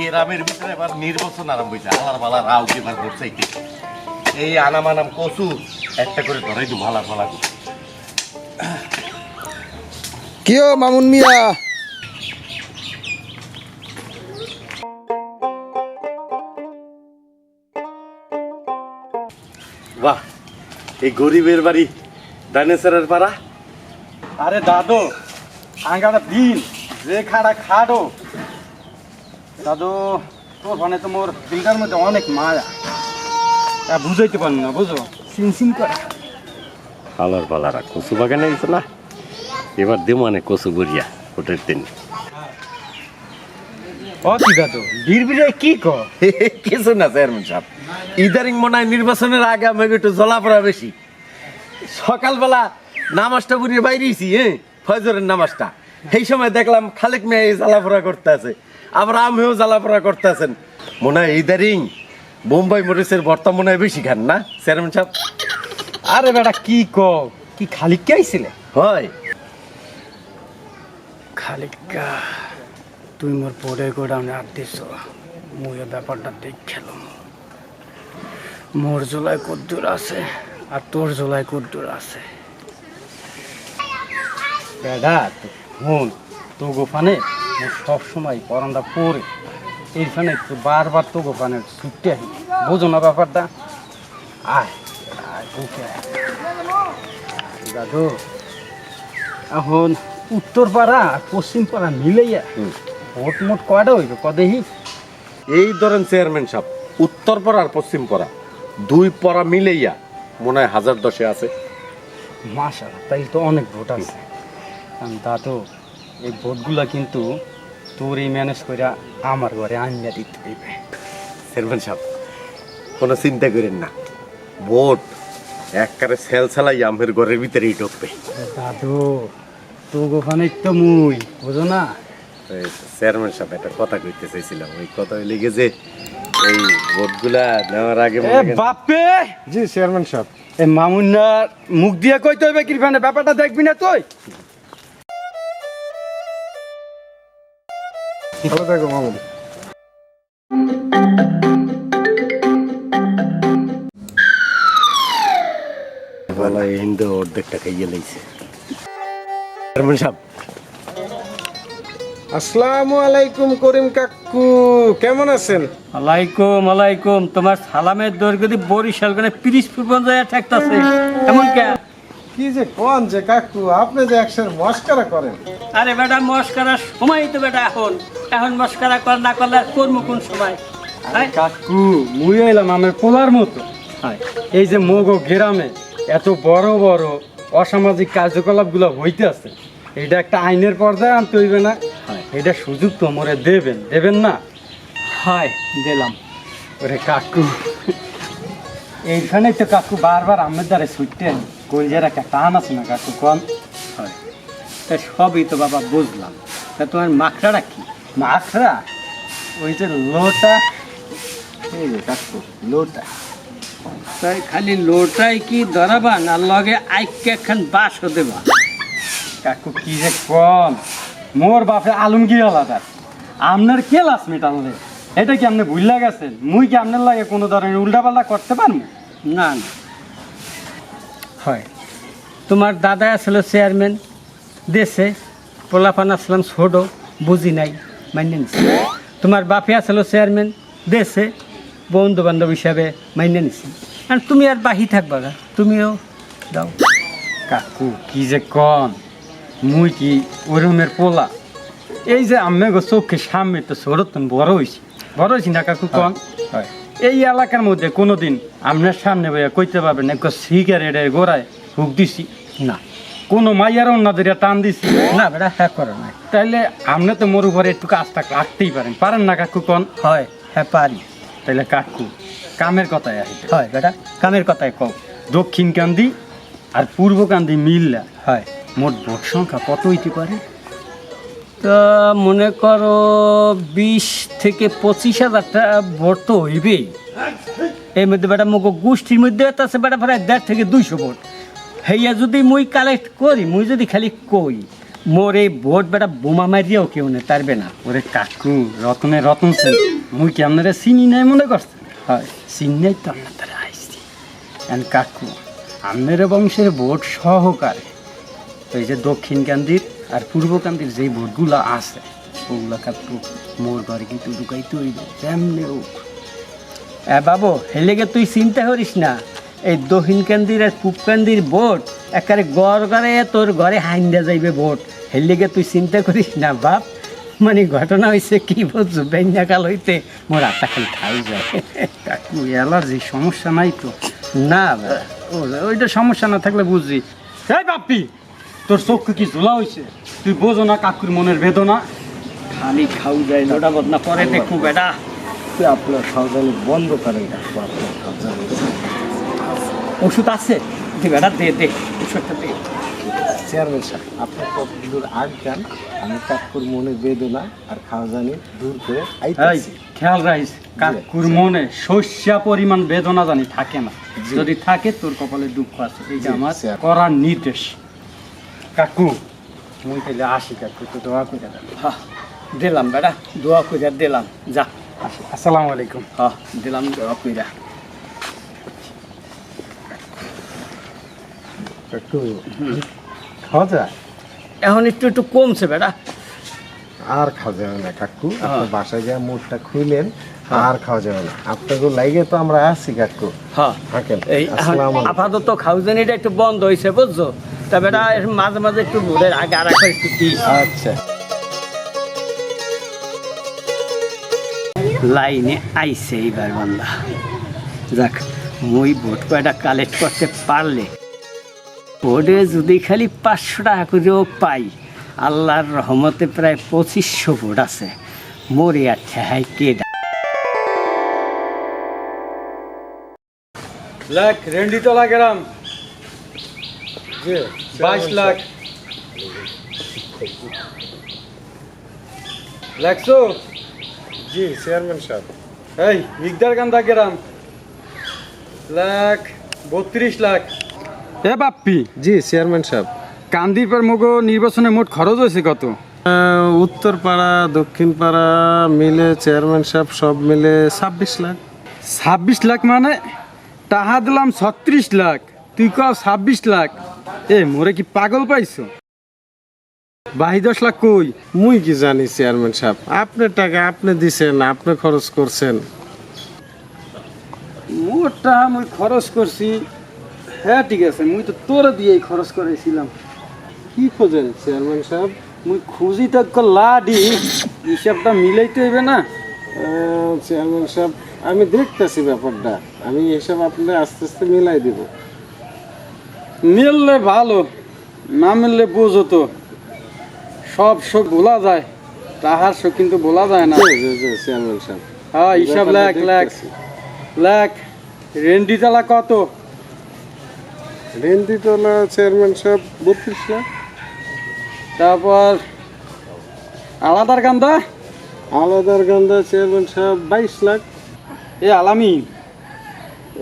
গ্রামের ভিতরে এবার নির্বাচন আরম্ভ হয়েছে। আলার পালা রাও এবার করছে এই আনাম আনাম কচু একটা করে ধরাই দু ভালা ভালা। কিও মামুন মিয়া? বাহ এই গরিবের বাড়ি ডাইনোসরের পাড়া? আরে দাদু আঙ্গাটা দিন যে খাড়া খাড়ো দাদু তোর মানে তো মোর দিলটার মধ্যে অনেক মায়া। তা বুঝাইতে পারি না বুঝো? সিনসিন করে। আলার পালারা কচু বাগানে গেছে না? এবার দে মানে কচু বরিয়া ওটার দিন। ও কি দাদু বীর বীরে কি? ক কিছু না চেয়ারম্যান সাহেব। ইদারিং মনে হয় নির্বাচনের আগে আমি একটু জলাপড়া বেশি। সকালবেলা নামাজটা বুড়িয়ে বাইরেছি হ্যাঁ? ফজরের নামাজটা। সেই সময় দেখলাম খালেক মেয়ে এই জ্বালাপড়া করতে আছে। আবার আমিও জ্বালাপড়া করতে আছেন মনে হয় ইদারিং বোম্বাই মরিচের ভর্তা মনে হয় বেশি খান না চেয়ারম্যান সাহেব? আরে বেটা কি ক কি খালি কে আইছিলে? হয়। খালিকা তুই মোর পরে গোডাউনে আট দিছ মুই ব্যাপারটা দেখ খেলাম মোর জোলাই কদ্দুর আছে আর তোর জোলাই কদ্দুর আছে। বেটা হুন তো গোফানে সবসময় পরানটা পরে। এইখানে তো বারবার তো গোফানে ছুটতে আহি বোঝো না ব্যাপারটা? আয় দাদু এখন উত্তর পাড়া আর পশ্চিম পাড়া মিলাইয়া ভোট মোট কয়টা হইবে কদেহি এই ধরেন চেয়ারম্যান সাহেব উত্তর পাড়া আর পশ্চিম পাড়া দুই পাড়া মিলেইয়া মনে হয় হাজার দশে আছে। মাসা তাই তো অনেক ভোট আছে। দাদু এই ভোটগুলা কিন্তু তোর এই ম্যানেজ করে আমার ঘরে আনিয়া দিতে হইবে। চেয়ারম্যান সাহেব কোনো চিন্তা করেন না। ভোট একবারে সেল সেলাই আমের ঘরের ভিতরেই ঢুকবে। দাদু তো গোখানে তো মুই বুঝো না? এই চেয়ারম্যান সাহেব একটা কথা কইতে চাইছিলাম। ওই কথা লেগে যে এই ভোটগুলা নেওয়ার আগে বাপে জি চেয়ারম্যান সাহেব। এ মামুন্নার মুখ দিয়ে কইতে হইবে কিরফানে ব্যাপারটা দেখবি না তুই? ভালো থাকো মামুন বলা হিন্দু অর্ধেকটা খাইয়ে লাইছে। চেয়ারম্যান সাহেব। আসসালামু আলাইকুম করিম কাকু কেমন আছেন? আলাইকুম আলাইকুম। তোমার সালামের দিয়ে বরিশাল করে পিরিশ পূর্বন যায় ঠেকতাছে। এমন কে? কি যে কোন যে কাকু আপনি যে একসার মস্কারা করেন। আরে বেটা মস্কারার সময় তো বেটা এখন। এখন মস্কারা কর না করলে করব কোন সময়? হ্যাঁ? কাকু মুই এলাম আমার পোলার মতো। হয়। এই যে মগো গ্রামে এত বড় বড় অসামাজিক কার্যকলাপগুলো হইতে আছে এটা একটা আইনের পর্যায়ে আনতে হইবে না। এটা সুযোগ তো মোরে দেবেন দেবেন না? হয় দিলাম। ওরে কাকু এইখানে তো কাকু বারবার আমের দ্বারা ছুটতেন কলজের একটা টান আছে না কাকু কন? হয়। তা সবই তো বাবা বুঝলাম। তা তোমার মাখড়াটা কি? মাখরা ওই যে লোটা। লোটা। তাই খালি লোটাই কি ধরাবা না লগে আইকে একখান বাসও দেবা? কাকু, কি যে কম। মোর বাপে আলমগীর আলাদা আপনার কে লাস মেটালে? এটা কি আপনি ভুল গেছেন? মুই কি আপনার লাগে কোনো ধরনের উল্টাপাল্টা করতে পারব? না না। হয়। তোমার দাদা আসলো চেয়ারম্যান। দেশে পোলাপান আসলাম ছোট, বুঝি নাই। মাইনে নিছি। তোমার বাপে আসলো চেয়ারম্যান দেশে বন্ধু বান্ধব হিসাবে মাইনে নিছি। আর তুমি আর বাহি থাকবা না তুমিও দাও। কাকু কি যে কন মুই কি ওরমের পোলা? এই যে আমি গো চোখে সামনে তো তো বড় হয়েছি বড় হয়েছি না কাকু কন হয় এই এলাকার মধ্যে কোনোদিন আপনার সামনে বইয়া কইতে পারবেন এক সিগারেটের গোড়ায় হুক দিছি। না। কোনো মাইয়ার অন্যদের টান দিছি। না বেটা হ্যাঁ করে না তাইলে আপনি তো মোর উপরে একটু কাজটা রাখতেই পারেন। পারেন না কাকু কন? হয় হ্যাঁ পারি। তাইলে কাকু কামের কথায় আসি। হয় বেটা কামের কথাই কও। দক্ষিণ কান্দি আর পূর্ব কান্দি মিললা। হয়। মোট ভোট সংখ্যা কত হইতে পারে? তা মনে করো বিশ থেকে পঁচিশ হাজারটা ভোট তো হইবেই। এর মধ্যে বেটা মুখ গোষ্ঠীর মধ্যে আছে বেটা প্রায় দেড় থেকে দুইশো ভোট। হেয়া যদি মুই কালেক্ট করি মুই যদি খালি কই মোর এই ভোট বেটা বোমা মারিয়াও কেউ নে তারবে না ওরে কাকু রতনে রতন সেন মুই কি আপনারা চিনি নাই মনে করছে? হয়। চিনি নাই তো আপনার তারা আইসি এন কাকু আপনার বংশের ভোট সহকারে। এই যে দক্ষিণ কান্দির আর পূর্ব কান্দির যে ভোটগুলো আছে ওগুলো কাকু মোর ঘরে কিন্তু ঢুকাইতে হইব যেমনি এ বাবু হেলেগে তুই চিন্তা করিস না। এই দক্ষিণ কেন্দ্রের আর পূব কেন্দ্রের ভোট একেবারে গড় গড়ে তোর ঘরে হাইন্দা যাইবে ভোট। হেলেগে তুই চিন্তা করিস না বাপ। মানে ঘটনা হয়েছে কি বলছো বেঞ্জাকাল হইতে মোর আত্মা খালি খাই যায়। কাকু অ্যালার্জি সমস্যা নাই তো। না ওইটা সমস্যা না থাকলে বুঝি। এই বাপ্পি তোর চোখে কি ঝোলা হয়েছে তুই বোঝো না কাকুর মনের বেদনা। খালি খাও যায় লোটা বদনা পরে দেখব বেটা তুই আপনার খাওয়াজানি বন্ধ করে আপনার খাওয়াজানি ওষুধ আছে? বেটা দে দে ওষুধটা দে। চেয়ারম্যান সাহেব আপনি কতদূর আগ যান? আমি কাকুর মনে বেদনা আর দূর করে খেয়াল রাখিস কাকুর মনে শস্যা পরিমাণ বেদনা জানি থাকে না। যদি থাকে তোর কপালে দুঃখ আছে। এই যে আমার করার নির্দেশ। কাকু মুই তাহলে আসি কাকু তো দোয়া করে হ্যাঁ দিলাম বেটা দোয়া কইরা দিলাম। যা আসি। আসসালামু আলাইকুম। হ্যাঁ দিলাম দোয়া কইরা। কাকু খাওয়া যায়? এখন একটু একটু কমছে বেটা। আর খাওয়া যাবে না কাকু আপনি বাসায় গিয়ে মুখটা খুইলেন আর খাওয়া যাবে না। আপনাকে লাইগে তো আমরা আছি কাকু। হ্যাঁ। এই। আপাতত খাউজানিটা একটু বন্ধ হয়েছে বুঝছ? তা বেটা মাঝে মাঝে একটু ভোরের আগে আর একটু দিস। আচ্ছা। লাইনে আইছে এইবার বান্দা। যাক মুই ভোট কয়টা কালেক্ট করতে পারলে ভোটে যদি খালি পাঁচশো টাকা করেও পাই আল্লাহর রহমতে প্রায় পঁচিশশো ভোট আছে। মরে আর ঠেহাই কে লাখ রেন্ডিতলা গ্রাম জি বাইশ লাখ। লেখছো? জি চেয়ারম্যান সাহেব। এই মিগদার কান্দা গ্রাম লাখ বত্রিশ লাখ। এ বাপ্পি। জি চেয়ারম্যান সাহেব। কান্দির পর মুগ নির্বাচনে মোট খরচ হয়েছে কত? উত্তর পাড়া দক্ষিণ পাড়া মিলে চেয়ারম্যান সাহেব সব মিলে ছাব্বিশ লাখ। ছাব্বিশ লাখ মানে? টাহা দিলাম ছত্রিশ লাখ। তুই কও ছাব্বিশ লাখ? এ মোরে কি পাগল পাইছো? বাহি দশ লাখ কই? মুই কি জানি চেয়ারম্যান সাহেব। আপনার টাকা আপনি দিছেন আপনি খরচ করছেন। মোর টাহা মুই খরচ করছি। হ্যাঁ ঠিক আছে। মুই তো তোরে দিয়েই খরচ করেছিলাম কি খোঁজেন চেয়ারম্যান সাহেব? মুই খুঁজি তাক লাডি। হিসাবটা মিলাইতে হইবে না। চেয়ারম্যান সাহেব আমি দেখতেছি ব্যাপারটা। আমি এসব আপনার আস্তে আস্তে মিলাই দিব। মিললে ভালো না মিললে বোঝো তো। সব শোক বলা যায়। তাহার শোক কিন্তু বলা যায় না। চেয়ারম্যান সাহেব। হ্যাঁ হিসাব লাখ লাখ। দেখতাছি। রেন্ডি তালা কত? রেন্দিতলা চেয়ারম্যান সাহেব বত্রিশ লাখ। তারপর আলাদার কান্দা আলাদার গান্ধা চেয়ারম্যান সাহেব বাইশ লাখ। এ আলামি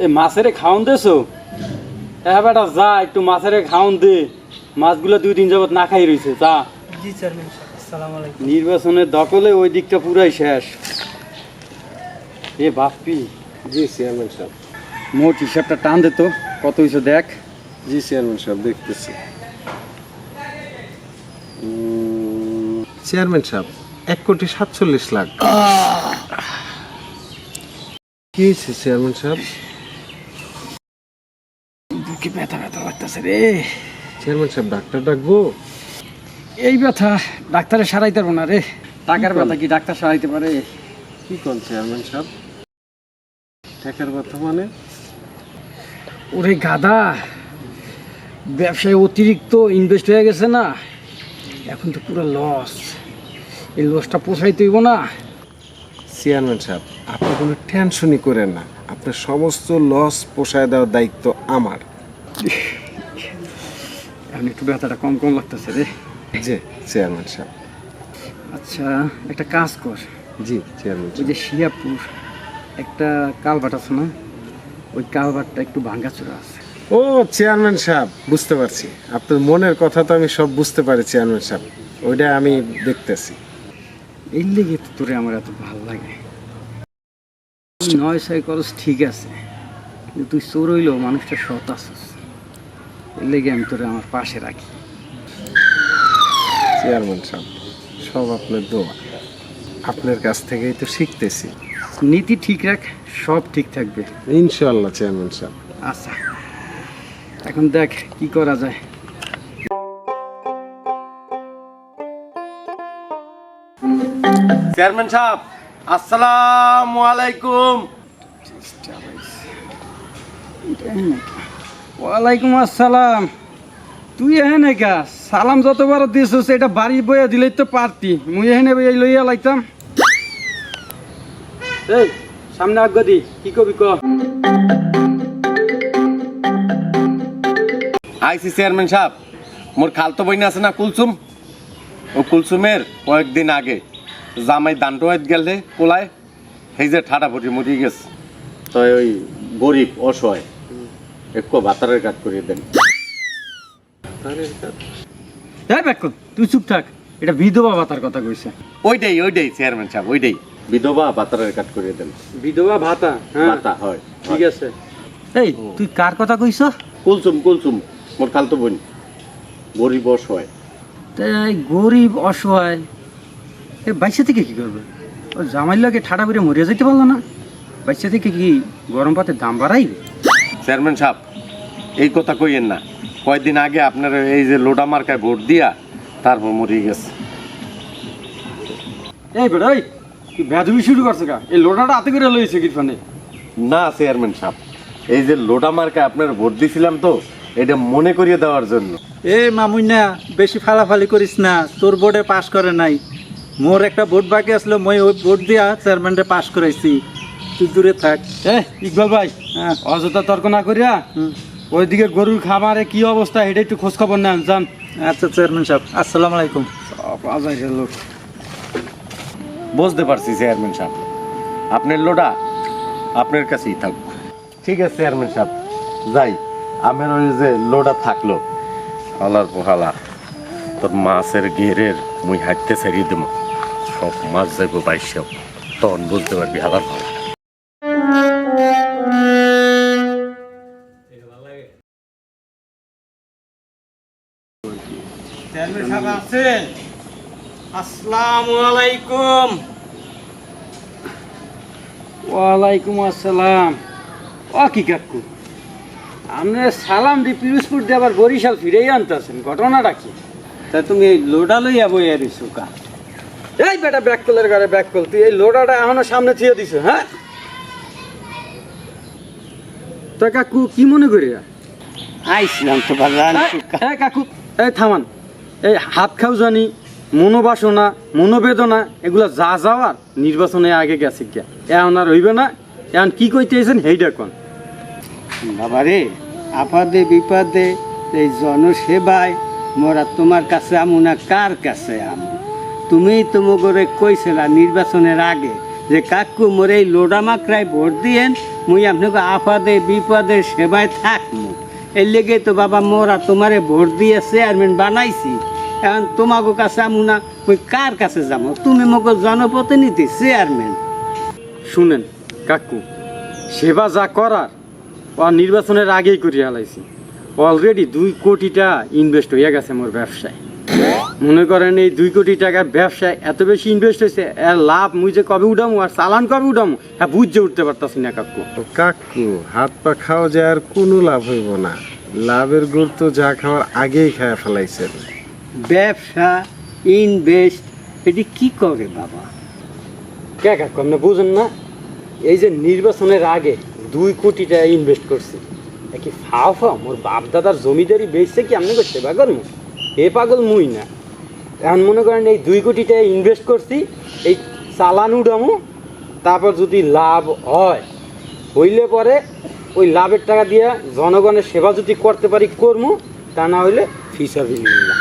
এ মাছেরে খাওন দেছো? হ্যাঁ বেটা যা একটু মাছেরে খাওন দে। মাছগুলো দুই দিন যাবত না খাই রইছে যা। জি চেয়ারম্যান আসসালামু আলাইকুম। নির্বাচনের দখলে ওই দিকটা পুরাই শেষ। এ বাপ্পি জি চেয়ারম্যান সাহেব। মোট হিসাবটা টান দে তো কত হইছে দেখ। জি চেয়ারম্যান সাহেব দেখতেছি। চেয়ারম্যান সাহেব এক কোটি সাতচল্লিশ লাখ। কি হয়েছে চেয়ারম্যান সাহেব? বুকে ব্যথা ব্যথা লাগতেছে রে। চেয়ারম্যান সাহেব ডাক্তার ডাকবো? এই ব্যথা ডাক্তারে সারাইতে পারব না রে। টাকার ব্যথা কি ডাক্তার সারাইতে পারে? কি কোন চেয়ারম্যান সাহেব? টাকার কথা মানে? ওরে গাদা ব্যবসায় অতিরিক্ত ইনভেস্ট হয়ে গেছে না এখন তো পুরো লস এই লসটা পোষাইতে হইব না। চেয়ারম্যান সাহেব আপনি কোনো টেনশনই করেন না। আপনার সমস্ত লস পোষায় দেওয়ার দায়িত্ব আমার। এখন একটু ব্যথাটা কম কম লাগতেছে রে। জি চেয়ারম্যান সাহেব। আচ্ছা একটা কাজ কর। জি চেয়ারম্যান ওই যে শিয়াপুর একটা কালভাট আছে না? ওই কালভাটটা একটু ভাঙ্গাচোরা আছে। ও চেয়ারম্যান সাহেব বুঝতে পারছি। আপনার মনের কথা তো আমি সব বুঝতে পারি চেয়ারম্যান সাহেব। ওইটা আমি দেখতেছি। এই লেগে তো তোরে আমার এত ভালো লাগে। নয় ছয় করস ঠিক আছে কিন্তু তুই চোর হইলেও মানুষটা সৎ আসস এর লেগে আমি তোরে আমার পাশে রাখি। চেয়ারম্যান সাহেব সব আপনার দোয়া। আপনার কাছ থেকেই তো শিখতেছি। নীতি ঠিক রাখ সব ঠিক থাকবে। ইনশাল্লাহ চেয়ারম্যান সাহেব। আচ্ছা। এখন দেখ কি করা যায়। চেয়ারম্যান সাহেব আসসালামু আলাইকুম। ওয়ালাইকুম আসসালাম। তুই এখানে কা? সালাম যতবার দিছিস এটা বাড়ি বইয়া দিলেই তো পারতি। মুই এখানে বইয়া লইয়া লাইতাম। এই সামনে আগ দি কি কবি ক? আইসি চেয়ারম্যান সাহেব মোর খালতো বইনা আছে না কুলসুম। ও কুলসুমের কয়েকদিন আগে জামাই দান্টোয়াত গেলে কোলায় সেই যে ঠাটা ফুটি মরি গেছে। তো ওই গরিব অসহায় একটু বাতারের কাজ করিয়ে দেন। হ্যাঁ তুই চুপ থাক এটা বিধবা ভাতার কথা কইছে। ওইটাই ওইটাই চেয়ারম্যান সাহেব ওইটাই। বিধবা বাতারের কাজ করিয়ে দেন। বিধবা ভাতা হ্যাঁ। বাতা হয় ঠিক আছে। এই তুই কার কথা কইছ? কুলসুম কুলসুম। মোর খালতো বোন। গরিব অসহায়। তাই গরিব অসহায়। এ বাইশে থেকে কি করবে? ও জামাই লাগে ঠাডা করে মরিয়া যেতে পারল না। বাইশে থেকে কি গরম পাতে দাম বাড়াইবে? চেয়ারম্যান সাহেব এই কথা কইয়েন না। কয়েকদিন আগে আপনার এই যে লোডা মার্কায় ভোট দিয়া তারপর মরিয়ে গেছে। এই এই তুই ভেদবি শুরু করছে কা এই লোটাটা হাতে করে লইছে কিরফানে না চেয়ারম্যান সাহেব এই যে লোডা মার্কায় আপনার ভোট দিছিলাম তো এটা মনে করিয়ে দেওয়ার জন্য। এ মামুন্না বেশি ফালাফালি করিস না তোর বোর্ডে পাস করে নাই। মোর একটা ভোট বাকি আসলো মই ওই ভোট দিয়া চেয়ারম্যানরে পাস করাইছি। তুই দূরে থাক। এ ইকবাল ভাই হ্যাঁ। অযথা তর্ক না করিয়া হুম। ওইদিকে গরুর খাবারে কি অবস্থা এটা একটু খোঁজ খবর নেন জান আচ্ছা চেয়ারম্যান সাহেব আসসালামু আলাইকুম। লোক। বুঝতে পারছি চেয়ারম্যান সাহেব। আপনার লোডা আপনার কাছেই থাকব ঠিক আছে চেয়ারম্যান সাহেব। যাই। আমার ওই যে লোডা থাকল। হালার পোহালা তোর মাছের গেরের মুই হাঁটতে ছেড়িয়ে দেবো সব মাছ যাইব বাইশ তখন বুঝতে পারবি ভালো। চেয়ারম্যান আছেন? আসসালামু আলাইকুম। ওয়ালাইকুম আসসালাম। ও কি কাকু? আপনি সালাম দি পিরোজপুর দিয়ে আবার বরিশাল ফিরেই আনতেছেন। ঘটনাটা কি? তা তুমি এই লোডা লইয়া বইয়া রইছো কা? এই বেটা ব্যাক কলের গাড়ি ব্যাক কল তুই এই লোডাটা এখনও সামনে থিয়ে দিছ হ্যাঁ? তো কাকু কি মনে করি আইছিলাম তো বাজান এই কাকু এই থামান এই হাত খাও জানি মনোবাসনা মনোবেদনা এগুলা যা যাওয়ার নির্বাচনে আগে গেছে গিয়া। এখন আর হইবে না এখন কি কইতেছেন হেইডা কোন? বাবারে, আপদে, বিপদে, এই জনসেবায়, মোরা তোমার কাছে আমু না কার কাছে আমু? তুমি তোমাকে কইছিলা নির্বাচনের আগে যে কাকু মোর এই লোডামাকড়ায় ভোট দিয়েন, মুই আপনাকে আপাদে, বিপদে সেবায় থাকমু। এর লেগে তো বাবা মোরা তোমারে ভোট দিয়ে চেয়ারম্যান বানাইছি। এখন তোমাকে কাছে আমু না, মুই কার কাছে যাব তুমি মোকে জনপ্রতিনিধি, চেয়ারম্যান। শুনেন, কাকু, সেবা যা করার নির্বাচনের আগেই করিয়া হালাইছি অলরেডি দুই কোটিটা ইনভেস্ট হইয়া গেছে মোর ব্যবসায়। মনে করেন এই দুই কোটি টাকার ব্যবসায় এত বেশি ইনভেস্ট হয়েছে এর লাভ মুই যে কবে উঠামু আর চালান কবে উঠামু হ্যাঁ বুঝতে উঠতে পারতাছি না কাকু। তো কাকু হাত পা খাওয়া যায় আর কোনো লাভ হইব না। লাভের গুরুত্ব যা খাওয়ার আগেই খায় ফেলাইছেন। ব্যবসা ইনভেস্ট এটি কি করে বাবা? কে কাকু আপনি বুঝেন না? এই যে নির্বাচনের আগে দুই কোটি টাকা ইনভেস্ট করছি। কি ফাও ফাও? মোর বাপ দাদার জমিদারি বেচছে কি? আপনি করতে পাগল মু এ পাগল মুই না। এখন মনে করেন এই দুই কোটি টাকা ইনভেস্ট করছি, এই চালান উঠামু, তারপর যদি লাভ হয়, হইলে পরে ওই লাভের টাকা দিয়ে জনগণের সেবা যদি করতে পারি, করমু, তা না হইলে ফিসাবিল্লাহ